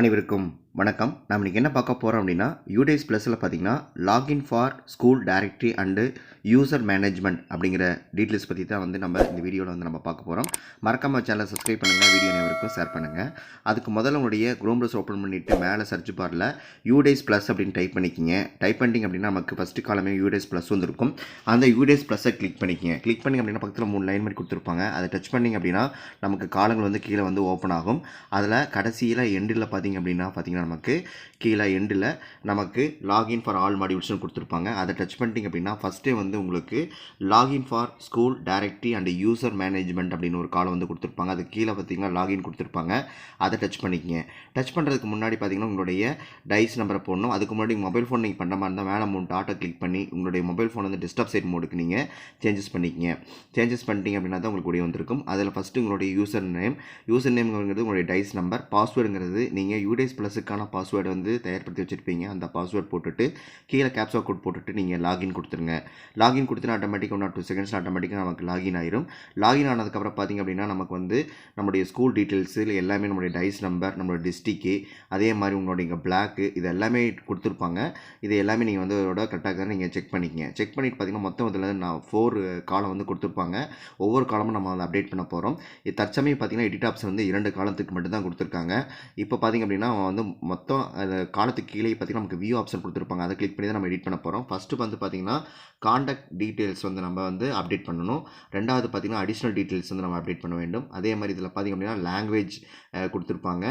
அனைவருக்கும் வணக்கம். நம்ம இன்றைக்கி என்ன பார்க்க போகிறோம் அப்படின்னா யூடேஸ் ப்ளஸில் பார்த்தீங்கன்னா login for school directory and user management அப்படிங்கிற டீட்டெயில்ஸ் பற்றி தான் வந்து நம்ம இந்த வீடியோவில் வந்து நம்ம பார்க்க போகிறோம் மறக்காம சேனலை சப்ஸ்கிரைப் பண்ணுங்கள் வீடியோ அனைவருக்கும் ஷேர் பண்ணுங்கள் அதுக்கு முதல்ல உங்களுடைய குரோம் ப்ளஸ் ஓப்பன் பண்ணிவிட்டு மேலே சர்ச் பாரில் யூடேஸ் ப்ளஸ் அப்படின்னு டைப் பண்ணிக்கிங்க. டைப் பண்ணிட்டீங்க அப்படின்னா நமக்கு ஃபஸ்ட்டு காலமே யூடேஸ் ப்ளஸ் வந்துருக்கும். அந்த யூடேஸ் ப்ளஸை கிளிக் பண்ணிக்கிங்க. கிளிக் பண்ணிங்க அப்படின்னா பக்கத்தில் மூணு லைன் மாதிரி கொடுத்துருப்பாங்க. அதை டச் பண்ணிங்க அப்படின்னா நமக்கு காலங்கள் வந்து கீழே வந்து ஓப்பன் ஆகும். அதில் கடைசியில் எண்டில் பார்த்திங்க அப்படின்னா பார்த்தீங்கன்னா நமக்கு கீழே எண்டில் நமக்கு லாகின் ஃபார் ஆல் மாடியூல்ஸ்னு கொடுத்துருப்பாங்க. அதை டச் பண்ணிட்டீங்க அப்படின்னா ஃபஸ்ட்டே வந்து உங்களுக்கு login for school directory and user management அப்படின்னு ஒரு காலம் வந்து கொடுத்துருப்பாங்க. அது கீழே பார்த்தீங்கன்னா லாகின் கொடுத்துருப்பாங்க. அதை டச் பண்ணிக்கங்க. டச் பண்ணுறதுக்கு முன்னாடி பார்த்தீங்கன்னா உங்களுடைய டைஸ் நம்பரை போடணும். அதுக்கு முன்னாடி மொபைல் ஃபோன் நீங்கள் பண்ணுற மாதிரி இருந்தால் வேலை மூணு டாட்டை கிளிக் பண்ணி உங்களுடைய மொபைல் ஃபோன் வந்து டிஸ்டர்ப் சைட் மோடுக்கு நீங்கள் சேஞ்சஸ் பண்ணிக்கங்க. சேஞ்சஸ் பண்ணிட்டீங்க அப்படின்னா தான் உங்களுக்கு கூடிய வந்திருக்கும். அதில் ஃபஸ்ட்டு உங்களுடைய யூசர் நேம் யூசர் நேம்ங்கிறது உங்களுடைய டைஸ் நம்பர் பாஸ்வேர்டுங்கிறது நீங்கள் யூடேஸ் ப்ளஸுக்கான பாஸ்வேர்டு வந்து தயார்படுத்தி வச்சுருப்பீங்க. அந்த பாஸ்வேர்ட் போட்டுட்டு கீழே கேப்சா கோட் போட்டுட்டு நீங்கள் லாகின் கொடுத்துருங்க. லாகின் கொடுத்துனா ஆட்டோமேட்டிக்காக ஒன் ஆர் டூ செகண்ட்ஸ் ஆட்டோமேட்டிக்காக நமக்கு லாகின் ஆயிரும். லாகின் ஆனதுக்கப்புறம் பார்த்திங்க அப்படின்னா நமக்கு வந்து நம்முடைய ஸ்கூல் டீட்டெயில்ஸு எல்லாமே நம்மளுடைய டைஸ் நம்பர் நம்மளோட டிஸ்ட்ரிக்கு அதே மாதிரி உங்களுடைய பிளாக்கு இது எல்லாமே கொடுத்துருப்பாங்க. இது எல்லாமே நீங்கள் வந்து அதோட கரெக்டாக நீங்கள் செக் பண்ணிக்கங்க. செக் பண்ணிட்டு பார்த்தீங்கன்னா மொத்தம் இதில் நான் ஃபோர் காலம் வந்து கொடுத்துருப்பாங்க. ஒவ்வொரு காலமும் நம்ம அதை அப்டேட் பண்ண போகிறோம் இது தற்சமயம் பார்த்தீங்கன்னா எடிட் ஆப்ஷன் வந்து இரண்டு காலத்துக்கு மட்டும்தான் கொடுத்துருக்காங்க. இப்போ பார்த்திங்க அப்படின்னா வந்து மொத்தம் அது காலத்துக்கு கீழே பார்த்தீங்கன்னா நமக்கு வியூ ஆப்ஷன் கொடுத்துருப்பாங்க. அதை கிளிக் பண்ணி தான் நம்ம எடிட் பண்ண போகிறோம் ஃபஸ்ட்டு வந்து பார்த்திங்கன்னா காண்டாக்ட் டீட்டெயில்ஸ் வந்து நம்ம வந்து அப்டேட் பண்ணணும். ரெண்டாவது பார்த்திங்கன்னா அடிஷ்னல் டீட்டெயில்ஸ் வந்து நம்ம அப்டேட் பண்ண வேண்டும். அதே மாதிரி இதில் பார்த்திங்க அப்படின்னா லாங்குவேஜ் கொடுத்துருப்பாங்க.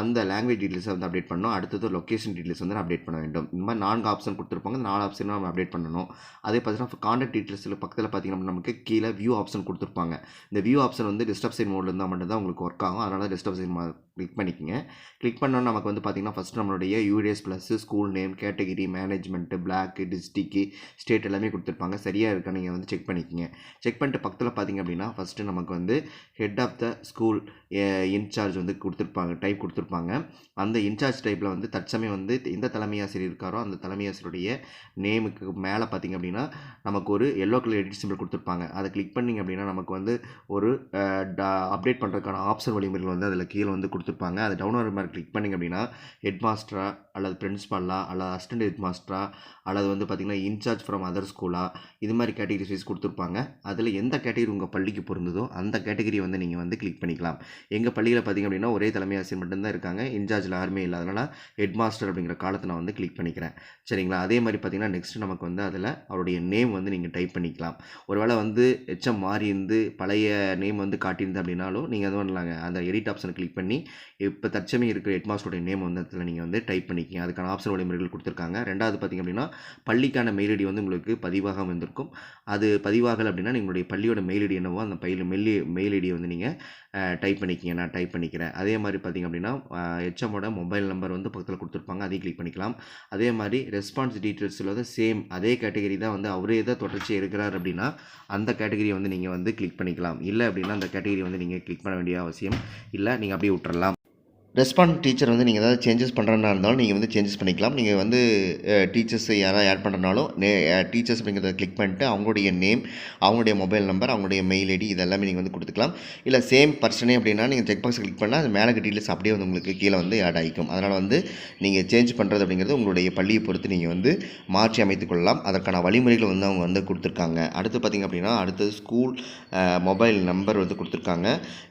அந்த லாங்குவேஜ் டீட்டெயில்ஸை வந்து அப்டேட் பண்ணணும். அடுத்தது லொக்கேஷன் டீட்டெயில்ஸ் வந்து அப்டேட் பண்ண வேண்டும். இந்த மாதிரி நான்கு ஆப்ஷன் கொடுத்துருப்பாங்க. நாலு ஆப்ஷனும் நம்ம அப்டேட் பண்ணணும். அதே பார்த்தீங்கன்னா காண்டாக்ட் டீட்டெயில்ஸில் பக்கத்தில் பார்த்திங்கன்னா நமக்கு கீழே வியூ ஆப்ஷன் கொடுத்துருப்பாங்க. இந்த வியூ ஆப்ஷன் வந்து டிஸ்டப் சைன் மோடில் இருந்தால் மட்டும்தான் உங்களுக்கு ஒர்க் ஆகும். அதனால் டிஸ்டர்ப் சைன் கிளிக் பண்ணிக்கங்க. கிளிக் பண்ணோன்னா நமக்கு வந்து பார்த்திங்கன்னா ஃபஸ்ட் நம்மளுடைய UDISE plus school name category management block district state எல்லாமே கொடுத்துருப்பாங்க. சரியாக இருக்கா? நீங்கள் வந்து செக் பண்ணிக்கங்க. செக் பண்ணிட்டு பக்கத்தில் பார்த்திங்க அப்படின்னா ஃபஸ்ட்டு நமக்கு வந்து head of the school in-charge வந்து கொடுத்துருப்பாங்க. டைப் கொடுத்துருப்பாங்க. அந்த இன்சார்ஜ் டைப்பில் வந்து தற்சமயம் வந்து எந்த தலைமை ஆசிரியர் இருக்காரோ அந்த தலைமை ஆசிரியருடைய நேமுக்கு மேலே பார்த்திங்க அப்படின்னா நமக்கு ஒரு எல்லோ கலர் எடிட் சிம்பிள் கொடுத்துருப்பாங்க. அதை கிளிக் பண்ணிங்க அப்படின்னா நமக்கு வந்து ஒரு அப்டேட் பண்ணுறதுக்கான ஆப்ஷன் வழிமுறைகள் வந்து அதில் கீழே வந்து கொடுத்துருப்பாங்க. அதை டவுன்லோட் மாதிரி கிளிக் பண்ணிங்க அப்படின்னா ஹெட் மாஸ்டரா அல்லது பிரின்ஸ்பாலா அல்லது அசிஸ்டன்ட் ஹெட் மாஸ்டரா அல்லது வந்து பார்த்திங்கன்னா இன்சார்ஜ் ஃப்ரம் அதர் ஸ்கூலா இது மாதிரி கேட்டகரிஸ் வைஸ் கொடுத்துருப்பாங்க. அதில் எந்த கேட்டகரி உங்கள் பள்ளிக்கு பொருந்ததோ அந்த கேட்டகரி வந்து நீங்கள் வந்து கிளிக் பண்ணிக்கலாம். எங்கள் பள்ளியில் பார்த்திங்க அப்படின்னா ஒரே தலைமை ஆசிரியர் மட்டும்தான் இருக்காங்க. இன்சார்ஜில் யாருமே இல்லை அதனால் ஹெட் மாஸ்டர் அப்படிங்கிற காலத்தை நான் வந்து கிளிக் பண்ணிக்கிறேன். சரிங்களா? அதே மாதிரி பார்த்திங்கன்னா நெக்ஸ்ட் நமக்கு வந்து அதில் அவருடைய நேம் வந்து நீங்கள் டைப் பண்ணிக்கலாம். ஒருவேளை வந்து எச்சம் மாறி இருந்து பழைய நேம் வந்து காட்டியிருந்து அப்படின்னாலும் நீங்கள் எதுவும் பண்ணலாங்க. அந்த எடிட் ஆப்ஷனை கிளிக் பண்ணி இப்போ தற்சமயம் இருக்கிற ஹெட் மாஸ்டருடைய நேம் வந்து இடத்துல நீங்கள் வந்து டைப் பண்ணிக்கிங்க. அதுக்கான ஆப்ஷன் வழிமுறைகள் கொடுத்துருக்காங்க. ரெண்டாவது பார்த்திங்க அப்படின்னா பள்ளிக்கான மெயில் ஐடி வந்து உங்களுக்கு பதிவாக வந்திருக்கும் அது பதிவாகலை அப்படின்னா உங்களுடைய பள்ளியோட மெயில் ஐடி என்னவோ அந்த பையில் மெல்லி மெயில் ஐடியை வந்து நீங்கள் டைப் பண்ணிக்கிங்க. நான் டைப் பண்ணிக்கிறேன். அதே மாதிரி பார்த்திங்க அப்படின்னா ஹெச்எம்மோட மொபைல் நம்பர் வந்து பக்கத்தில் கொடுத்துருப்பாங்க. அதையும் கிளிக் பண்ணிக்கலாம். அதே மாதிரி ரெஸ்பான்ஸ் டீட்டெயில்ஸில் வந்து சேம் அதே கேட்டகரி தான் வந்து அவரே தான் தொடர்ச்சி இருக்கிறார் அப்படின்னா அந்த கேட்டகரியை வந்து நீங்கள் வந்து கிளிக் பண்ணிக்கலாம். இல்லை அப்படின்னா அந்த கேட்டகரி வந்து நீங்கள் கிளிக் பண்ண வேண்டிய அவசியம் இல்லை. நீங்கள் அப்படியே விட்டுறலாம். ரெஸ்பாண்ட் டீச்சர் வந்து நீங்கள் ஏதாவது சேஞ்சஸ் பண்ணுறதா இருந்தாலும் நீங்கள் வந்து சேஞ்சஸ் பண்ணிக்கலாம். நீங்கள் வந்து டீச்சர்ஸ் யாராவது ஆட் பண்ணுறனாலும் நே டீச்சர்ஸ் அப்படிங்கிறத கிளிக் பண்ணிட்டு அவங்களுடைய நேம் அவங்களுடைய மொபைல் நம்பர் அவங்களுடைய மெயில் ஐடி இதெல்லாமே நீங்கள் வந்து கொடுத்துக்கலாம். இல்லை சேம் பர்சனே அப்படின்னா நீங்கள் செக் பாக்ஸ் கிளிக் பண்ணால் அது மேலே டீட்டெயில்ஸ் அப்படியே வந்து உங்களுக்கு கீழே வந்து ஆட் ஆகிக்கும் அதனால் வந்து நீங்கள் சேஞ்ச் பண்ணுறது அப்படிங்கிறது உங்களுடைய பள்ளியை பொறுத்து நீங்கள் வந்து மாற்றி அமைத்துக் கொள்ளலாம். அதற்கான வழிமுறைகள் வந்து அவங்க வந்து கொடுத்துருக்காங்க. அடுத்து பார்த்திங்க அப்படின்னா அடுத்தது ஸ்கூல் மொபைல் நம்பர் வந்து கொடுத்துருக்காங்க.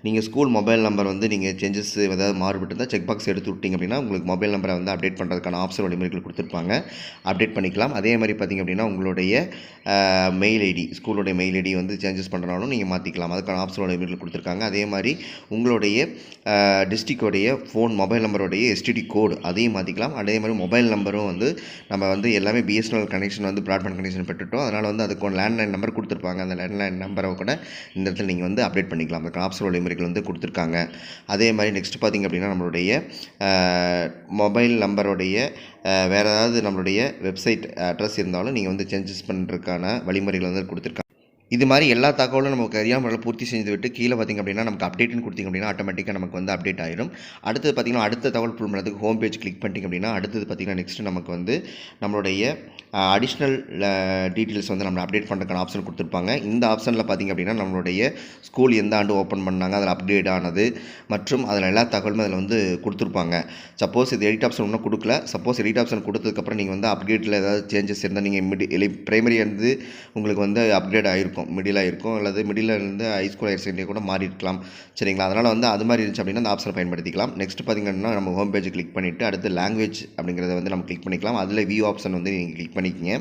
நீங்கள் ஸ்கூல் மொபைல் நம்பர் வந்து நீங்கள் சேஞ்சஸ் ஏதாவது மாறுபட்டு இருந்தால் செக் பாக்ஸ் எடுத்து விட்டிங்க அப்படின்னா உங்களுக்கு மொபைல் நம்பரை வந்து அப்டேட் பண்ணுறதுக்கான ஆப்ஷன் வழிமுறைகள் கொடுத்துருப்பாங்க. அப்டேட் பண்ணிக்கலாம். அதே மாதிரி பார்த்திங்க அப்படின்னா உங்களுடைய மெயில் ஐடி ஸ்கூலோடைய மெயில் ஐடி வந்து சேஞ்சஸ் பண்ணுறனாலும் நீங்கள் மாற்றிக்கலாம் அதுக்கான ஆப்ஷன் வழிமுறைகள் கொடுத்துருக்காங்க. அதே மாதிரி உங்களுடைய டிஸ்ட்ரிக்டோடைய ஃபோன் மொபைல் நம்பருடைய எஸ்டிடி கோடு அதையும் மாற்றிக்கலாம் அதே மாதிரி மொபைல் நம்பரும் வந்து நம்ம வந்து எல்லாமே பிஎஸ்என்எல் கனெக்ஷன் வந்து ப்ராட்பேண்ட் கனெக்ஷன் பெற்றுட்டோம். அதனால் வந்து அதுக்கு லேண்ட்லைன் நம்பர் கொடுத்துருப்பாங்க. அந்த லேண்ட்லைன் நம்பரை கூட இந்த இடத்துல நீங்கள் வந்து அப்டேட் பண்ணிக்கலாம். அதுக்கான ஆப்ஷன் வழிமுறைகள் வந்து கொடுத்துருக்காங்க. அதே மாதிரி நெக்ஸ்ட் பார்த்திங்க அப்படின்னா நம்மளுடைய மொபைல் நம்பருடைய வேறு ஏதாவது நம்மளுடைய வெப்சைட் அட்ரஸ் இருந்தாலும் நீங்கள் வந்து சேஞ்சஸ் பண்ணுறதுக்கான வழிமுறைகள் வந்து கொடுத்துருக்காங்க இது மாதிரி எல்லா தகவலும் நமக்கு அறியாமல் பூர்த்தி செஞ்சு விட்டு கீழே பார்த்திங்க அப்படின்னா நமக்கு அப்டேட்னு கொடுத்திங்க அப்படின்னா ஆட்டோமேட்டிக்காக நமக்கு வந்து அப்டேட் ஆயிடும் அடுத்தது பார்த்திங்கன்னா அடுத்த தகவல் ஃபுல் பண்ணுறதுக்கு ஹோம் பேஜ் கிளிக் பண்ணிட்டீங்க அப்படின்னா அடுத்தது பார்த்திங்கன்னா நெக்ஸ்ட் நமக்கு வந்து நம்மளுடைய அடிஷ்னல் டீட்டெயில்ஸ் வந்து நம்ம அப்டேட் பண்ணுறதுக்கான ஆப்ஷன் கொடுத்துருப்பாங்க. இந்த ஆப்ஷனில் பார்த்திங்க அப்படின்னா நம்மளுடைய ஸ்கூல் எந்த ஆண்டு ஓப்பன் பண்ணாங்க அதில் அப்டேட் ஆனது மற்றும் அதில் எல்லா தகவலுமே அதில் வந்து கொடுத்துருப்பாங்க. சப்போஸ் இது எடிட் ஆப்ஷன் ஒன்றும் கொடுக்கல. சப்போஸ் எடிட் ஆப்ஷன் கொடுத்ததுக்கப்புறம் நீங்கள் வந்து அப்டேட்டில் ஏதாவது சேஞ்சஸ் இருந்தால் நீங்கள் இமிடி பிரைமரி வந்து உங்களுக்கு வந்து அப்கிரேட் ஆகிருக்கும் மிடில் இருக்கும். அல்லது மிடில் இருந்து ஹைஸ்கூல் ஹையர் செகண்டரி கூட மாறி இருக்கலாம். சரிங்களா? அதனால் வந்து அது மாதிரி இருந்துச்சு அப்படின்னா அந்த ஆப்ஷனை பயன்படுத்திக்கலாம். நெக்ஸ்ட் பார்த்திங்கன்னா நம்ம ஹோம் பேஜ் கிளிக் பண்ணிவிட்டு அடுத்து லாங்குவேஜ் அப்படிங்கிறத வந்து நம்ம கிளிக் பண்ணிக்கலாம். அதில் வியூ ஆப்ஷன் வந்து நீங்கள் கிளிக் பண்ணிக்கிங்க.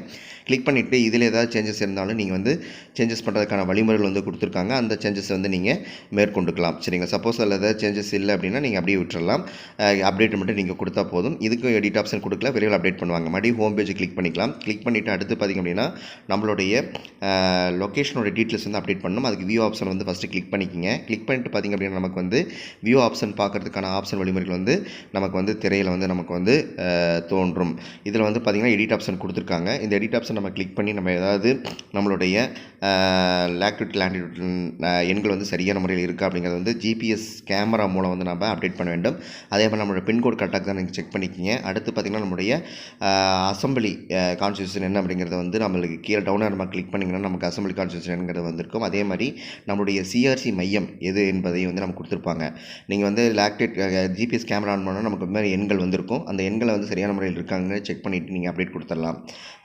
கிளிக் பண்ணிவிட்டு இதில் ஏதாவது சேஞ்சஸ் இருந்தாலும் நீங்கள் வந்து சேஞ்சஸ் பண்ணுறதுக்கான வழிமுறைகள் வந்து கொடுத்துருக்காங்க. அந்த சேஞ்சஸ் வந்து நீங்கள் மேற்கொண்டுக்கலாம். சரிங்களா? சப்போஸ் அதில் ஏதாவது சேஞ்சஸ் இல்லை அப்படின்னா நீங்கள் அப்படியே விட்டுறலாம். அப்டேட் மட்டும் நீங்கள் கொடுத்தா போதும். இதுக்கும் எடிட் ஆப்ஷன் கொடுக்கல. விரைவில் அப்டேட் பண்ணுவாங்க. மறுபடியும் ஹோம் பேஜ் கிளிக் பண்ணிக்கலாம். கிளிக் பண்ணிவிட்டு அடுத்து பார்த்திங்க அப்படின்னா நம்மளுடைய அப்ளிகேஷனோட டீட்டெயில்ஸ் வந்து அப்டேட் பண்ணணும். அதுக்கு வியூ ஆப்ஷன் வந்து ஃபஸ்ட்டு கிளிக் பண்ணிக்கிங்க. கிளிக் பண்ணிட்டு பார்த்திங்க அப்படின்னா நமக்கு வந்து வியூ ஆப்ஷன் பார்க்குறதுக்கான ஆப்ஷன் வழிமுறைகள் வந்து நமக்கு வந்து திரையில் வந்து நமக்கு வந்து தோன்றும். இதில் வந்து பார்த்திங்கன்னா எடிட் ஆப்ஷன் கொடுத்துருக்காங்க. இந்த எடிட் ஆப்ஷன் நம்ம கிளிக் பண்ணி நம்ம ஏதாவது நம்மளுடைய லேக்டிட் லேண்டிட் எண்கள் வந்து சரியான முறையில் இருக்கா அப்படிங்கிறது வந்து ஜிபிஎஸ் கேமரா மூலம் வந்து நம்ம அப்டேட் பண்ண வேண்டும். அதே மாதிரி நம்மளோட பின்கோட் கரெக்டாக தான் நீங்கள் செக் பண்ணிக்கிங்க. அடுத்து பார்த்திங்கன்னா நம்மளுடைய அசம்பிளி கான்ஸ்டியூஷன் என்ன அப்படிங்கிறத வந்து நம்மளுக்கு கீழே டவுனாக நம்ம கிளிக் பண்ணிங்கன்னா நமக்கு அசம்பிளி கான்ஸ்டியூஷனுங்கிறது வந்திருக்கும். அதே மாதிரி நம்மளுடைய சிஆர்சி மையம் எது என்பதையும் வந்து நமக்கு கொடுத்துருப்பாங்க. நீங்கள் வந்து லேக்டேட் ஜிபிஎஸ் கேமரா ஆன் பண்ணால் நமக்கு மாதிரி எண்கள் வந்திருக்கும். அந்த எண்களை வந்து சரியான முறையில் இருக்காங்கன்னு செக் பண்ணிவிட்டு நீங்கள் அப்டேட் கொடுத்துடலாம்.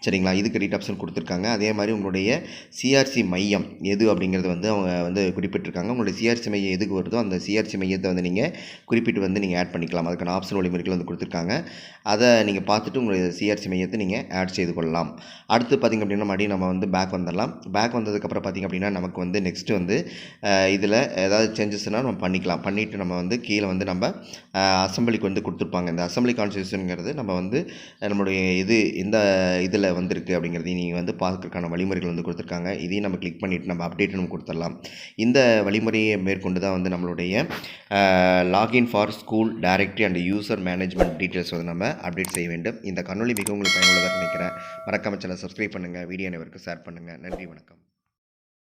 சரிங்களா? இதுக்கு எடிட் ஆப்ஷன் கொடுத்துருக்காங்க. அதே மாதிரி உங்களுடைய சிஆர்சி மையம் எது அப்படிங்கிறது வந்து அவங்க வந்து குறிப்பிட்டிருக்காங்க. உங்களுடைய சிஆர்சி மையம் எதுக்கு வருதோ அந்த சிஆர்சி மையத்தை வந்து நீங்கள் குறிப்பிட்டு வந்து நீங்கள் ஆட் பண்ணிக்கலாம். அதுக்கான ஆப்ஷன் வழிமுறைகள் வந்து கொடுத்துருக்காங்க. அதை நீங்கள் பார்த்துட்டு உங்களுடைய சிஆர்சி மையத்தை நீங்கள் ஆட் செய்து கொள்ளலாம். அடுத்து பார்த்திங்க அப்படின்னா மறுபடியும் நம்ம வந்து பேக் வந்துடலாம். பேக் வந்ததுக்கு அதுக்கப்புறம் பார்த்திங்க அப்படின்னா நமக்கு வந்து நெக்ஸ்ட்டு வந்து இதில் ஏதாவது சேஞ்சஸ்னால் நம்ம பண்ணிக்கலாம். பண்ணிவிட்டு நம்ம வந்து கீழே வந்து நம்ம அசம்பிளிக்கு வந்து கொடுத்துருப்பாங்க. இந்த அசம்பிளி கான்ஸ்டியூஷனுங்கிறது நம்ம வந்து நம்மளுடைய இது எந்த இதில் வந்திருக்கு அப்படிங்கிறதையும் நீங்கள் வந்து பார்க்கறதுக்கான வழிமுறைகள் வந்து கொடுத்துருக்காங்க. இதையும் நம்ம கிளிக் பண்ணிவிட்டு நம்ம அப்டேட் நம்ம கொடுத்துடலாம். இந்த வழிமுறையை மேற்கொண்டு தான் வந்து நம்மளுடைய login for school directory and user management details வந்து நம்ம அப்டேட் செய்ய வேண்டும். இந்த கண்ணொலி மிகவும் உங்களுக்கு பயனுள்ளதாக நினைக்கிறேன். மறக்காமல் சேனல் சப்ஸ்கிரைப் பண்ணுங்கள் வீடியோ அனைவருக்கும் ஷேர் பண்ணுங்கள் நன்றி வணக்கம்.